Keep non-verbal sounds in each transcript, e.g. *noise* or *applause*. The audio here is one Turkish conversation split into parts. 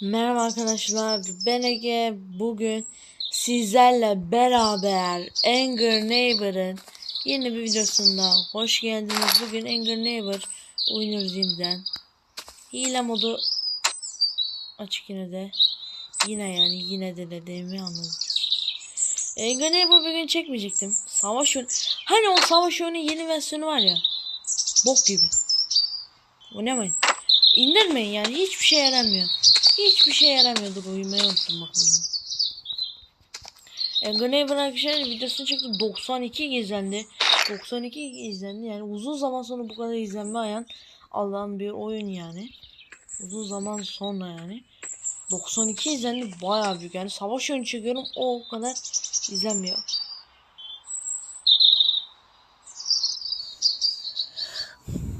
Merhaba arkadaşlar ben Ege bugün sizlerle beraber Anger Neighbor'ın yeni bir videosunda hoş geldiniz. Bugün Anger Neighbor oynuyoruz yeniden. Hile modu açık yine de. Yine yani yine de dediğimi anladınız. Anger Neighbor bugün çekmeyecektim. Savaş oyunu. Hani o savaş oyunu yeni versiyonu var ya. Bok gibi. Oynamayın. İndirmeyin yani hiçbir şey yaramıyor. Hiçbir şey yaramıyordur uyumayı unuttum bak. Engonable arkadaşlar videosunu çektim 92 izlendi. 92 izlendi yani uzun zaman sonra bu kadar izlenme ayan Allah'ın bir oyun yani. Uzun zaman sonra yani. 92 izlendi bayağı büyük yani savaş oyunu çekiyorum o kadar izlenmiyor.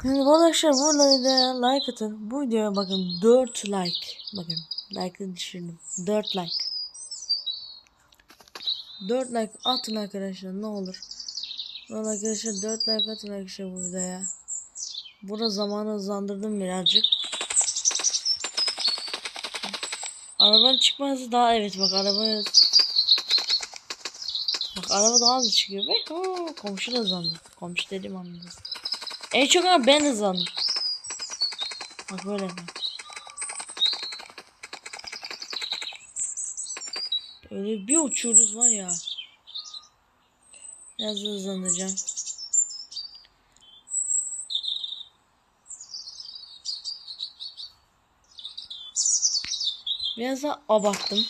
Bu arkadaşlar bu videoya like atın. Bu videoya bakın 4 like. Bakın like'ı düşürdüm. 4 like. 4 like atın arkadaşlar ne olur. Valla arkadaşlar 4 like atın arkadaşlar bu videoya. Burada zamanı hızlandırdım birazcık. Arabanın çıkması daha evet bak araba Bak araba daha hızlı çıkıyor. Ve komşu da hızlandı. Komşu dedim anladım. En çok ama ben hızlandım. Bak böyle bak. Öyle bir uçuyoruz var ya. Biraz hızlanacağım. Biraz da abarttım.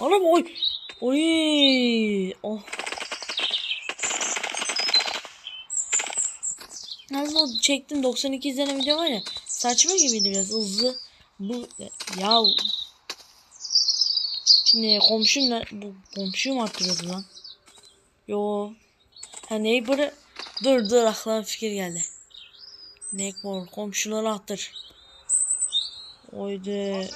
Araba oy. Oy. Oh. Nasıl o çektim 92 izlenen video var ya. Saçma gibiydi biraz hızlı. Bu ya Şimdi komşumla bu komşum attırıyordu lan. Yo. Ha neighbor'ı dur dur aklıma fikir geldi. Neighbor komşuları attır. Oydu.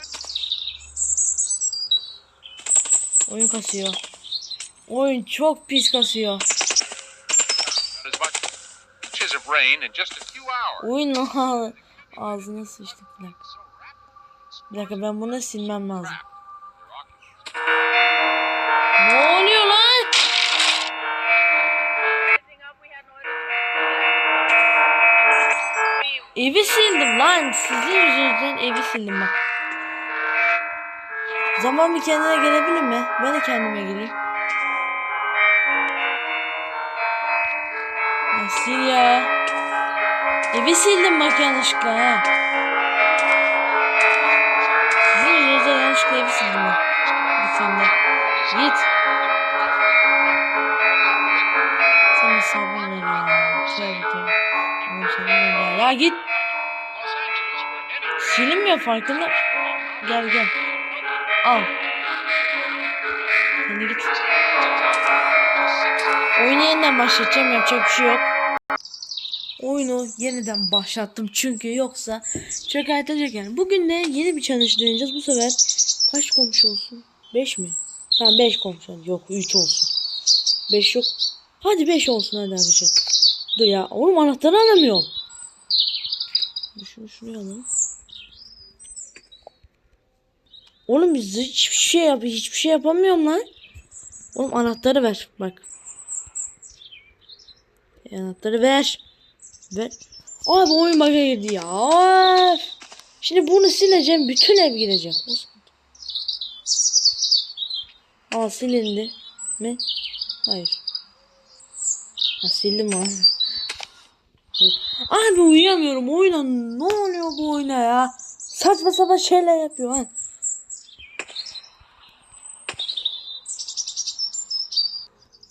Oyun kasıyor. Oyun çok pis kasıyor. Oyun *laughs* ağzına sıçtık bir dakika. Bir dakika ben bunu silmem lazım. Ne oluyor lan? Evi sildim lan. Sizin yüzünüzden evi sildim bak. Zaman bir kendine gelebilir mi? Ben de kendime geleyim. Ya sil ya. Evi sildim bak yanlışlıkla ha. Sizin yüzünüzden yanlışlıkla evi sildim bak. Git sen de. Git. Sabır ver ya. Tövbe tövbe. Sana sabır ver ya. Ya git. Any Silinmiyor farkında. Gel gel. Al. Sen de git. Oyunu yeniden başlatacağım. Yapacak bir şey yok. Oyunu yeniden başlattım çünkü yoksa çökertecek yani. Bugün de yeni bir challenge deneyeceğiz. Bu sefer kaç komşu olsun? 5 mi? Tamam 5 komşu. Yok 3 olsun. 5 yok. Hadi 5 olsun hadi arkadaşlar. Dur ya. Oğlum anahtarı alamıyorum. Şunu şuraya alalım. Oğlum biz hiçbir şey yap hiçbir şey yapamıyorum lan. Oğlum anahtarı ver bak. Anahtarı ver. Ver. Abi oyun bug'a girdi ya. Şimdi bunu sileceğim. Bütün ev gidecek. Aa silindi. Mi? Hayır. Ha sildim abi. Abi uyuyamıyorum. Oyuna ne oluyor bu oyuna ya? Saçma sapan şeyler yapıyor ha.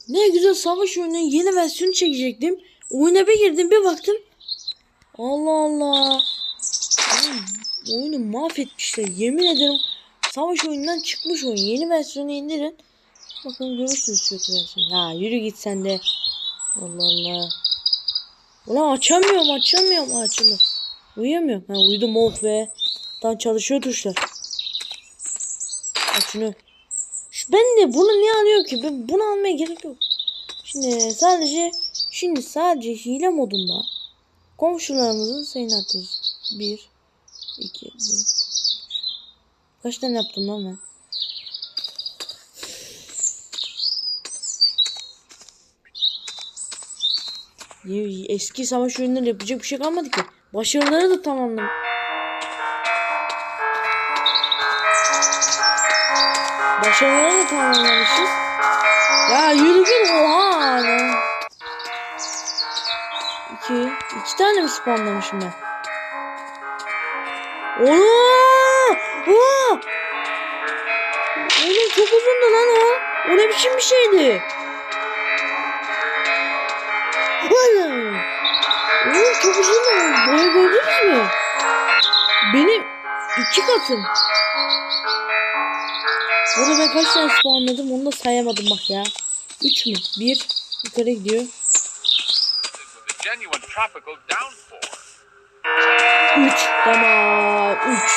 Ne güzel savaş oyununun yeni versiyonu çekecektim. Oyuna bir girdim bir baktım. Allah Allah. Oyunu mahvetmişler. Yemin ederim savaş oyunundan çıkmış oyun. Yeni versiyonu indirin. Bakın görürsünüz kötü versiyonu. Ya yürü git sen de. Allah Allah. Ulan açamıyorum açamıyorum. Açılıyor. Uyuyamıyorum. Ha, uyudum oh be. Tam çalışıyor tuşlar. Aç şunu. Şu- Ben de bunu niye alıyorum ki? Ben bunu almaya gerek yok. Şimdi sadece şimdi sadece hile modunda Komşularımızın sayını atıyoruz. 1 2 3 Kaç tane yaptım lan ben? Eski savaş oyunları yapacak bir şey kalmadı ki. Başarıları da tamamladım. Başarıları da tamamlamışız. Ya yürü git oha lan. İki. tane mi spawnlamışım ben? Ooo! Oha! Oğlum çok uzundu lan o. O ne biçim bir şeydi? Oğlum! Oğlum çok uzundu. Boya gördünüz mü? Benim iki katım. Burada ben kaç tane spawnladım onu da sayamadım bak ya. Üç mü? Bir. Yukarı gidiyor. Genuine tropical downpour. Üç. Tamam. Üç.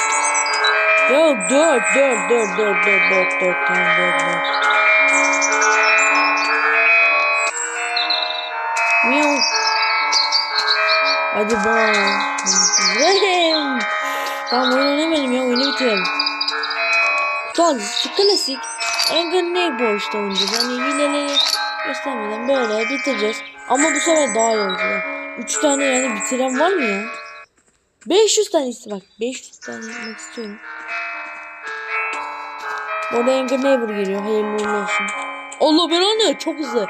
Yok dört. Dört. Dört. Dört. Dört. Dört. Dört. Tamam dört. Dört. Miau. Hadi bak. *laughs* Tamam oyun oynamadım ya. Oyunu bitirelim. Kutu klasik. Anger Neighbor işte oynayacağız. Hani hileleri göstermeden böyle bitireceğiz. Ama bu sefer daha olacak. 3 tane yani bitiren var mı ya? 500 tane iste bak. 500 tane yapmak istiyorum. Burada Anger Neighbor geliyor. Hayırlı uğurlu olsun. Allah belanı çok hızlı.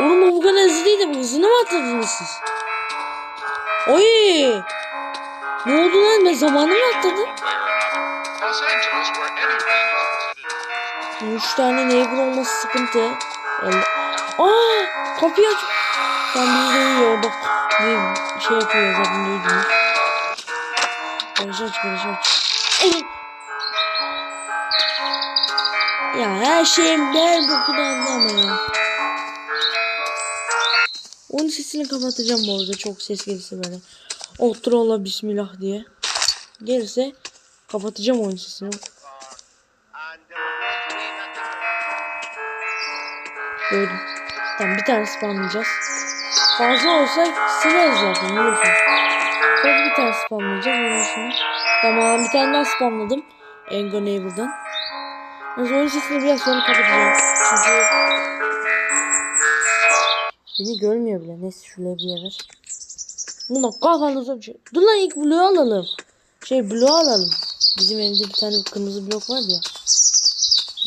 Oğlum bu bu kadar hızlı değil de bu hızını mı atladınız siz? Oy! Ne oldu lan ben zamanı mı atladım? One way or another. Los Angeles, where any rain is considered. Üç tane neighbor olması sıkıntı. Yani... Aa, kapıyı aç. Tam bizi de uyuyor orada. Bir şey yapıyor zaten duydunuz. Garajı aç, garajı aç. Ya her şeyim der bu kadar ama ya. Onun sesini kapatacağım bu arada çok ses gelirse böyle. Otrola bismillah diye. Gelirse kapatacağım oyun sesini. Gördüm. Tamam bir tane spamlayacağız. Fazla olsa sileriz zaten biliyorsun. Sadece bir tane spamlayacağım onun dışında. Tamam bir tane daha spamladım. Anger Neighbor'dan. Yalnız oyun sesini biraz sonra kapatacağım. Çünkü beni görmüyor bile. Neyse şuraya bir yer ver. Buna kafanıza bir şey. Dur lan ilk bloğu alalım. Şey bloğu alalım. Bizim evde bir tane kırmızı blok var ya.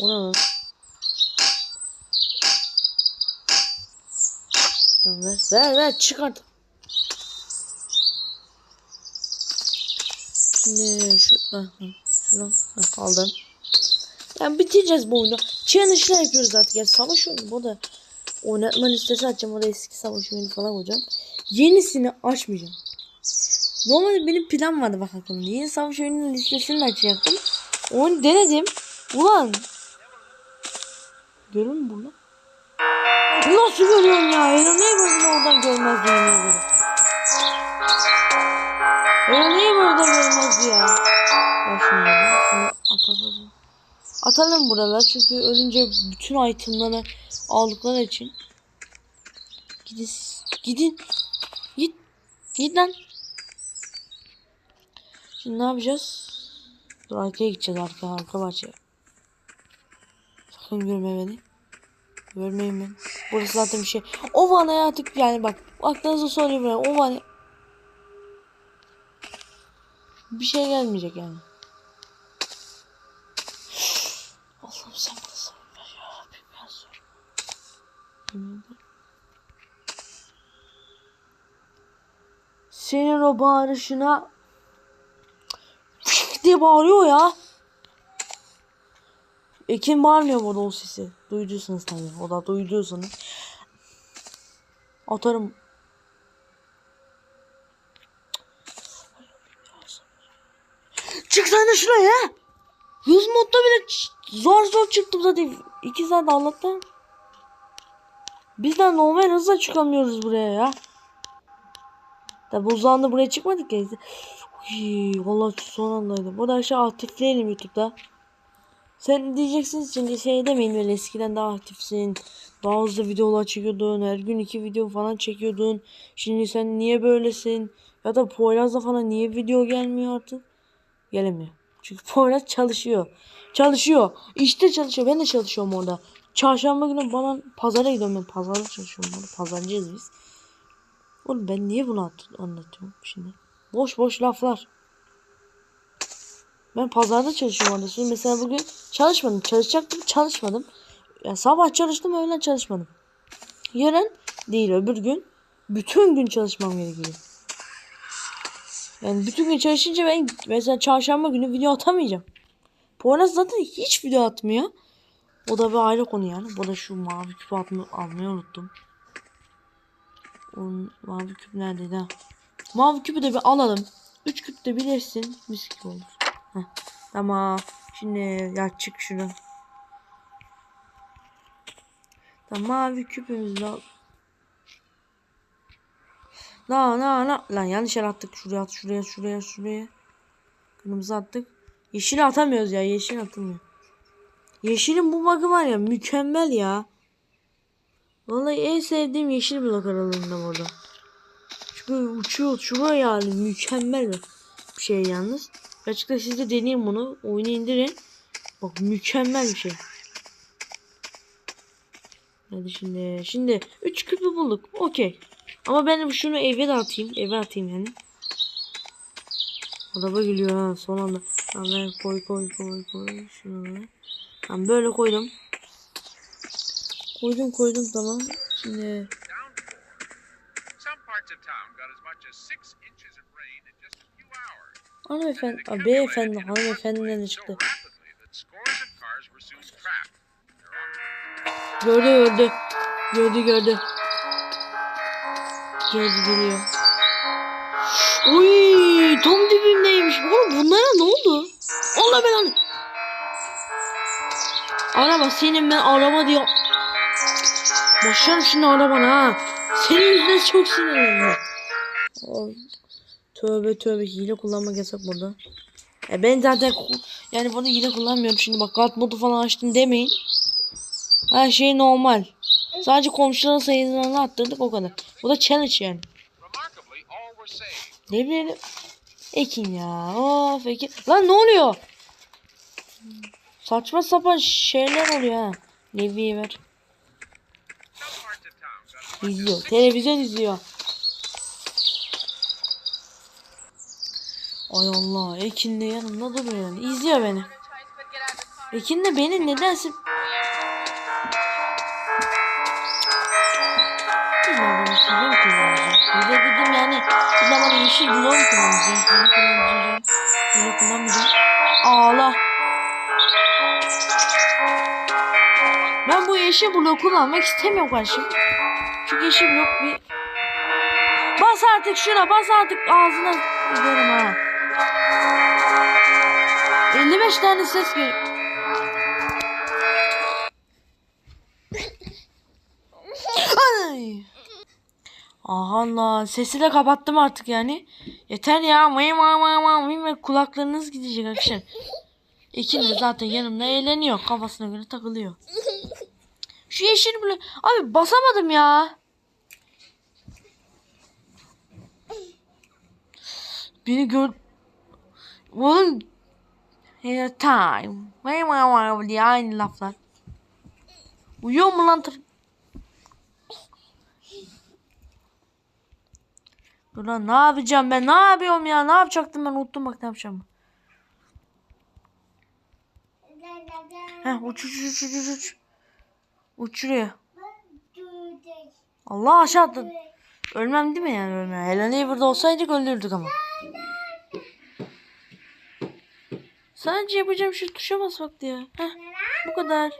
Onu alalım. Tamam, ver, ver, ver, çıkart. Şimdi şu, şunu aldım. Yani bitireceğiz bu oyunu. Challenge'lar yapıyoruz artık. Yani savaş oyunu bu da. Oynatma listesi açacağım. Orada eski savaş oyunu falan koyacağım. Yenisini açmayacağım. Normalde benim plan vardı bak aklımda. Yeni savaş oyununun listesini de açacaktım. Onu denedim. Ulan. Görüyor musun bunu? Nasıl görüyorsun ya? Ela niye oradan görmez diye niye burada görmez ya? Ya da şunu atalım. Atalım buralar çünkü ölünce bütün itemları aldıkları için. Gidin. Gidin. Git. Git lan. Şimdi ne yapacağız? Dur arkaya gideceğiz arka arka bahçeye. Sakın görme beni. Görmeyin beni. Burası zaten bir şey. O vanaya artık yani bak. Aklınıza soruyorum ben. O vana. Bir şey gelmeyecek yani. Allah'ım sen bana sabır ver ya Rabbim ben ederim. Senin o bağırışına diye bağırıyor ya. Ekin bağırmıyor burada o sesi. Duyduysanız tabii. O da duyduysanız. Atarım. Çık sen de şuraya. Hız modda bile zor zor çıktım zaten. İki saat Allah'tan. Biz de normal hızla çıkamıyoruz buraya ya. Tabi uzağında buraya çıkmadık ya. Uy, vallahi son andaydı. Bu da aşağı aktifleyelim YouTube'da. Sen diyeceksin şimdi şey demeyin böyle eskiden daha aktifsin. Daha hızlı videolar çekiyordun. Her gün iki video falan çekiyordun. Şimdi sen niye böylesin? Ya da Poyraz'da falan niye video gelmiyor artık? Gelemiyor. Çünkü *laughs* Poyraz çalışıyor. Çalışıyor. İşte çalışıyor. Ben de çalışıyorum orada. Çarşamba günü bana pazara gidiyorum ben. Pazarda çalışıyorum orada. Pazarcıyız biz. Oğlum ben niye bunu at- anlatıyorum şimdi? Boş boş laflar. Ben pazarda çalışıyorum orada. Şimdi mesela bugün çalışmadım. Çalışacaktım çalışmadım. Ya sabah çalıştım öğlen çalışmadım. Yarın değil öbür gün bütün gün çalışmam gerekiyor. Yani bütün gün çalışınca ben mesela çarşamba günü video atamayacağım. Poyraz zaten hiç video atmıyor. O da bir ayrı konu yani. Bu da şu mavi küpü atma, almayı unuttum. Onun mavi küp neredeydi ha? Mavi küpü de bir alalım. Üç küp de bilirsin. Mis gibi olur. Heh. Tamam. Şimdi ya çık şunu. Tamam mavi küpümüzü al. La la la. Lan yanlış yer attık. Şuraya at şuraya şuraya şuraya. Kırmızı attık. Yeşili atamıyoruz ya. Yeşil atılmıyor. Yeşilin bu bug'ı var ya mükemmel ya. Vallahi en sevdiğim yeşil blok aralığında burada. Çünkü uçuyor uçuyor yani mükemmel bir şey yalnız. Gerçekten siz de deneyin bunu. Oyunu indirin. Bak mükemmel bir şey. Hadi şimdi. Şimdi 3 küpü bulduk. Okey. Ama ben şunu eve de atayım. Eve atayım yani. Araba geliyor ha son anda. Tamam koy koy koy koy. Şunu. Tamam böyle koydum. Koydum koydum tamam. Şimdi hanımefendi, a, beyefendi, hanımefendiden çıktı. Gördü gördü. Gördü gördü. Gördü geliyor. Uy, tam dibimdeymiş. Oğlum bunlara ne oldu? Allah belanı. Araba senin ben araba diyor. Başlarım şimdi arabana ha. Senin yüzünden çok sinirlendim. Oy. Tövbe tövbe hile kullanmak yasak burada. E ben zaten yani bunu hile kullanmıyorum şimdi bak God modu falan açtım demeyin. Her şey normal. Sadece komşuların sayılarını arttırdık o kadar. Bu da challenge yani. Ne bileyim. Ekin ya. Of Ekin. Lan ne oluyor? Saçma sapan şeyler oluyor ha. Levi'ye ver. İzliyor. Televizyon izliyor. Ay Allah. Ekin de yanımda duruyor yani. İzliyor beni. Ekin de beni nedense... Ben hile mi kullanacağım? Hile dedim yani. Bir bana yeşil blok mu kullanacağım? Kullanacağım. Hile kullanmayacağım. Ağla. Ben bu yeşil bloğu kullanmak istemiyorum kardeşim. Çünkü yeşil blok bir... Bas artık şuna bas artık ağzına giderim ha. 55 tane ses geliyor. Ay. Allah sesi de kapattım artık yani. Yeter ya. Mıy mıy mıy mıy. Kulaklarınız gidecek arkadaşlar. İkiniz de zaten yanımda eğleniyor. Kafasına göre takılıyor. Şu yeşil bile. Abi basamadım ya. Beni gör... Oğlum... Her time. Vay vay vay diye aynı laflar. Uyuyor mu lan tır? Dur lan ne yapacağım ben? Ne yapıyorum ya? Ne yapacaktım ben? Unuttum bak ne yapacağım. Heh uç uç uç uç uç uç. Uç şuraya. Allah aşağı. Ölmem değil mi yani ölmem? Hello Neighbor'da olsaydık öldürdük ama. Sadece yapacağım şu tuşa basmaktı ya. Heh, bu kadar.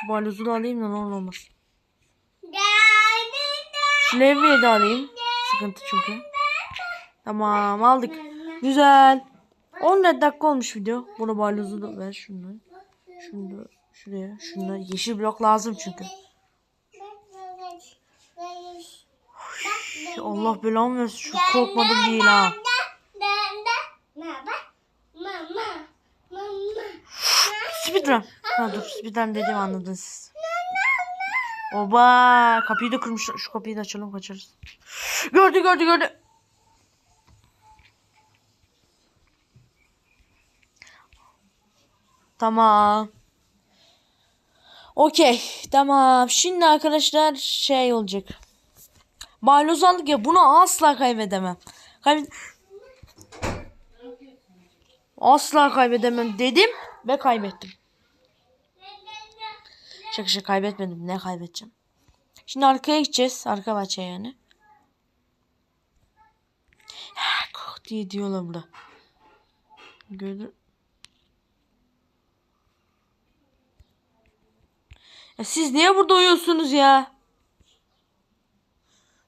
Şu balyozu da alayım da ne olmaz. Şu levyeyi de alayım. Sıkıntı çünkü. Tamam aldık. Güzel. 14 dakika olmuş video. Bunu balyozu da ver şunu. Şunu da şuraya. Şunu da yeşil blok lazım çünkü. Allah belamı versin. Çok korkmadım değil ha. Speedrun. Ha dur speedrun dediğimi anladınız. Oba kapıyı da kırmışlar. Şu kapıyı da açalım kaçarız. Gördü gördü gördü. Tamam. Okey. Tamam. Şimdi arkadaşlar şey olacak. Balyoz aldık ya bunu asla kaybedemem. Kaybed asla kaybedemem dedim ve kaybettim. Şaka şaka kaybetmedim. Ne kaybedeceğim? Şimdi arkaya gideceğiz. Arka bahçe yani. Ha, diye diyorlar burada. Görür. Ya siz niye burada uyuyorsunuz ya?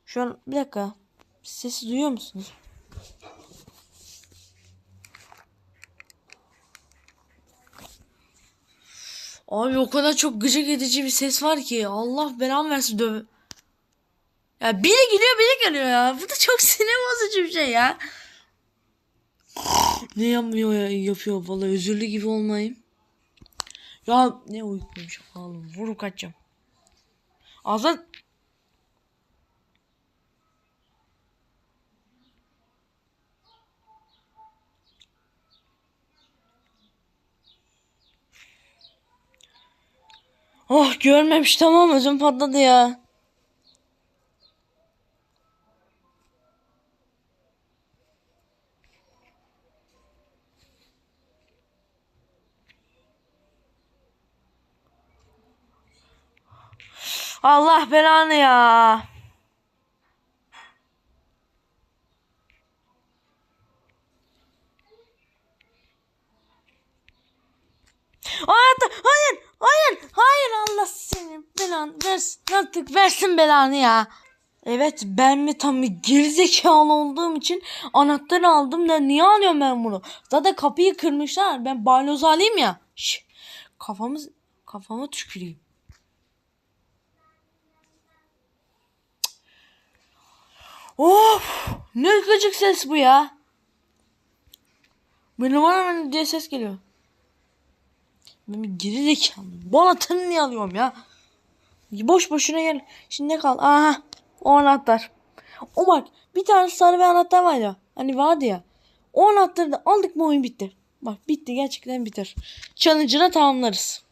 Şu an bir dakika. Sesi duyuyor musunuz? Abi o kadar çok gıcık edici bir ses var ki Allah belamı versin döv. Ya biri gidiyor biri geliyor ya. Bu da çok *laughs* sinir bozucu bir şey ya. ne yapmıyor ya yapıyor vallahi özürlü gibi olmayayım. Ya ne uykuluymuş oğlum vurup kaçacağım. Ağzına Oh görmemiş tamam özüm patladı ya. Allah belanı ya. Hayır, hayır, hayır, hayır Allah senin belanı versin. Versin belanı ya. Evet ben mi tam bir gerizekalı olduğum için anahtarı aldım da niye alıyorum ben bunu? Zaten kapıyı kırmışlar. Ben balyoz alayım ya. Şş, kafamız kafama tüküreyim. Of! Ne gıcık ses bu ya. Benim var diye ses geliyor. Ben bir geri zekalı. Bu anahtarı niye alıyorum ya? Boş boşuna gel. Şimdi ne kal? Aha. O anahtar. O bak. Bir tane sarı bir anahtar var ya. Hani vardı ya. O anahtarı da aldık mı oyun bitti. Bak bitti. Gerçekten biter. Challenge'ına tamamlarız.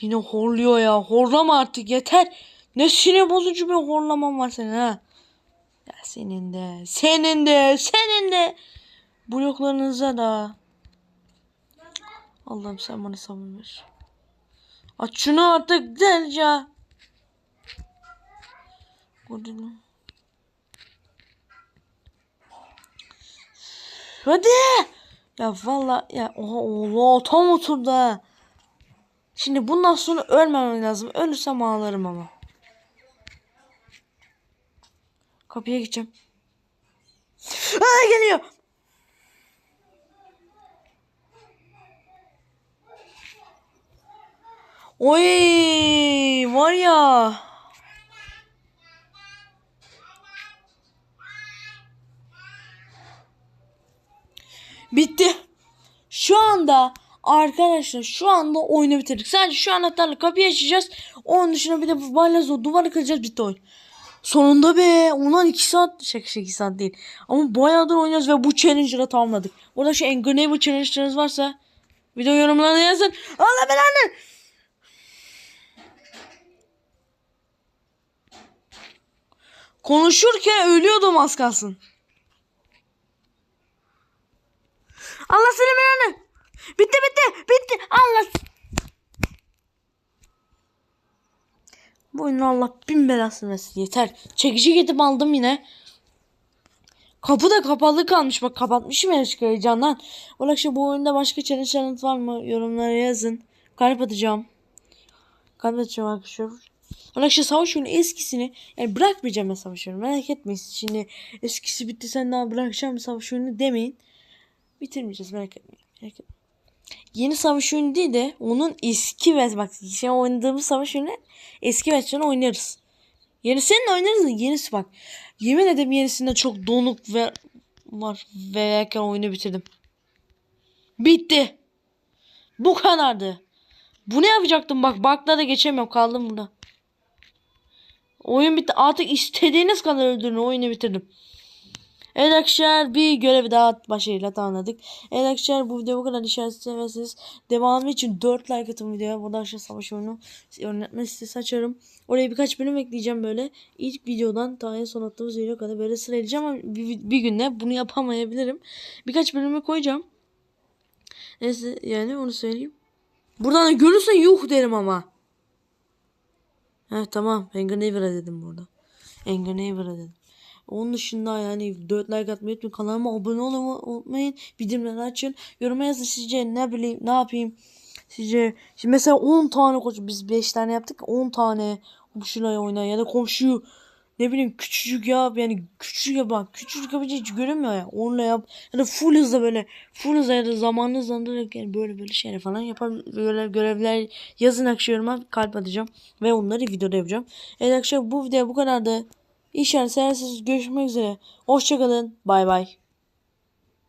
Yine horluyor ya. Horlama artık yeter. Ne sinir bozucu bir horlaman var senin ha. Senin de, senin de, senin de. Bloklarınıza da. Allah'ım sen bana sabır ver. Aç şunu artık derece. Gördün? Hadi. Ya valla ya oha oha tam oturdu. Şimdi bundan sonra ölmemem lazım. Ölürsem ağlarım ama. Kapıya gideceğim. Aa geliyor. Oy var ya. Bitti. Şu anda arkadaşlar şu anda oyunu bitirdik. Sadece şu anahtarla kapıyı açacağız. Onun dışında bir de bu balazla duvarı kıracağız bitti oyun. Sonunda be. Ulan 2 saat. Şaka şaka 2 saat değil. Ama bayağıdır oynuyoruz ve bu challenge'ı tamamladık. Burada şu Neighbor challenge'larınız varsa video yorumlarına yazın. Allah belanı. Konuşurken ölüyordum az kalsın. Allah seni belanı. Bitti bitti bitti. Allah. Bu oyunun Allah bin belasını versin. Yeter. Çekici gidip aldım yine. Kapı da kapalı kalmış. Bak kapatmışım ya şu heyecandan. Ola işte bu oyunda başka challenge challenge var mı? Yorumlara yazın. Kalp atacağım. Kalp atacağım arkadaşlar. Ola işte savaş oyunu eskisini yani bırakmayacağım ben savaş oyunu. Merak etmeyin. Şimdi eskisi bitti sen daha bırakacağım savaş oyunu demeyin. Bitirmeyeceğiz merak etmeyin. Merak etmeyin. Yeni savaş oyunu değil de onun eski versiyonu bak şey oynadığımız savaş oyunu eski versiyonu oynarız. Yenisini oynarız da yenisi bak. Yemin ederim yenisinde çok donuk ve var. Ve oyunu bitirdim. Bitti. Bu kadardı. Bu ne yapacaktım bak bakla da geçemiyorum kaldım burada. Oyun bitti artık istediğiniz kadar öldürün oyunu bitirdim. Evet arkadaşlar bir görevi daha başarıyla tamamladık. Evet arkadaşlar bu video bu kadar işaret seversiniz. Devamı için 4 like atın videoya. Burada aşağı savaş oyunu öğretmen sitesi açarım. Oraya birkaç bölüm ekleyeceğim böyle. İlk videodan ta en son attığımız video kadar böyle sıralayacağım ama bir, bir günde bunu yapamayabilirim. Birkaç bölümü koyacağım. Neyse yani onu söyleyeyim. Buradan da görürsen yuh derim ama. Heh tamam. Anger Never'a dedim burada. Anger Never'a dedim. Onun dışında yani 4 like atmayı unutmayın. Kanalıma abone olmayı unutmayın. Bildirimleri açın. Yoruma yazın sizce ne bileyim ne yapayım. Sizce şimdi mesela 10 tane koç biz 5 tane yaptık. 10 tane komşuyla oyna ya da komşuyu ne bileyim küçücük yap yani küçücük yap bak küçücük yapınca hiç görünmüyor ya onunla yap ya da full hızla böyle full hızla ya da zamanını hızlandırarak yani böyle böyle şeyler falan yapar görevler yazın akşam yoruma kalp atacağım ve onları videoda yapacağım. Evet arkadaşlar bu video bu kadardı. İnşallah seversiniz görüşmek üzere. Hoşçakalın. Bay bay.